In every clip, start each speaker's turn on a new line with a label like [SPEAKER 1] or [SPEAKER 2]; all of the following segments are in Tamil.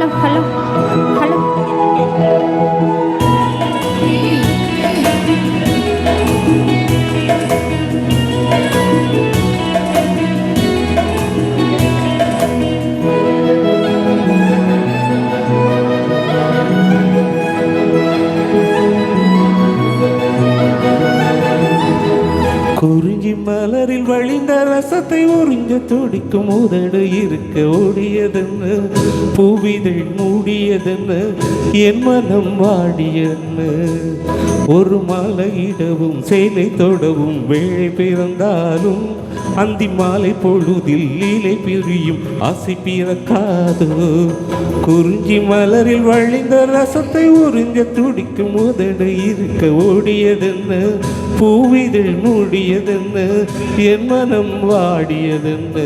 [SPEAKER 1] হ্যালো হ্যালো ரசத்தை உறிஞ்ச துடிக்கும் உதடு இருக்க ஓடியதென்னு பூவிதழ் மூடியதென்னு என் மனம் வாடியன்னு ஒரு மாலையிடவும் சேலை தொடவும் வேலை பிறந்தாலும் அந்தி மாலை பொழுதில் லீலை பிரியும் ஆசை பிறக்காதோ. குறிஞ்சி மலரில் வழிந்த ரசத்தை உறிஞ்ச துடிக்கும் உதடு இருக்க ஓடியதென்ன பூவிதழ் மூடியதென்ன என் மனம் வாடியதென்ன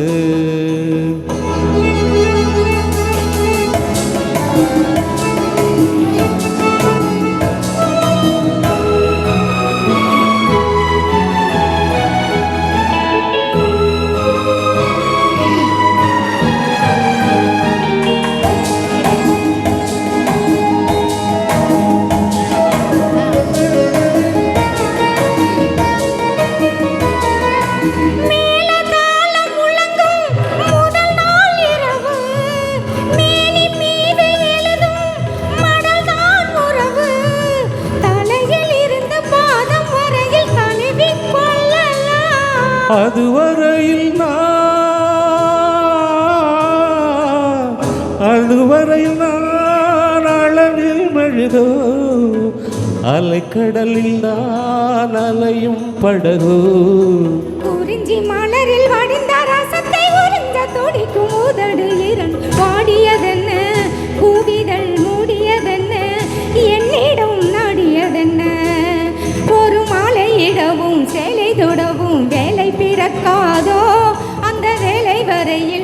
[SPEAKER 1] அதுவரையில் நான் அதுவரையில் நான் அளவில் மழுதோ அலைக்கடலில் நான் அலையும் படகோ.
[SPEAKER 2] குறிஞ்சி மலரில் வடிந்த ரசத்தை உறிஞ்ச துடிக்கும் உதடு பிறக்காதோ அந்த வேலை வரையில்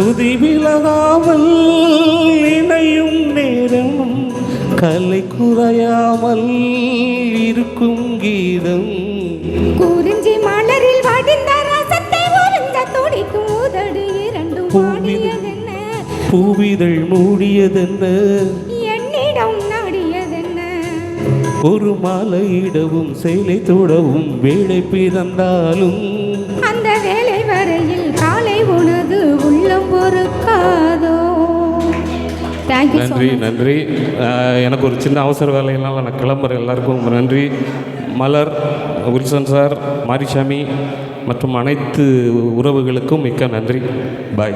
[SPEAKER 1] சுதி விலகாமல் இணையும் நேரம் கலை குறையாமல் இருக்கும் கீதம்.
[SPEAKER 2] குறிஞ்சி மலரில் வடிந்த ரசத்தை உறிஞ்ச துடிக்கும் உதடு இரண்டும் பாடியதென்ன
[SPEAKER 1] பூவிதழ் மூடியதென்ன?
[SPEAKER 2] என்னிடம் நாடியதென்ன?
[SPEAKER 1] ஒரு மாலையிடவும் சேலை தொடவும் வேலை பிறந்தாலும்
[SPEAKER 2] தேங்க்யூ
[SPEAKER 1] நன்றி நன்றி. எனக்கு ஒரு சின்ன அவசர வேலையினால நான் கிளம்புறேன். எல்லாருக்கும் நன்றி. மலர் வில்சன் சார் மாரிசாமி மற்றும் அனைத்து உறவுகளுக்கும் மிக்க நன்றி. பாய்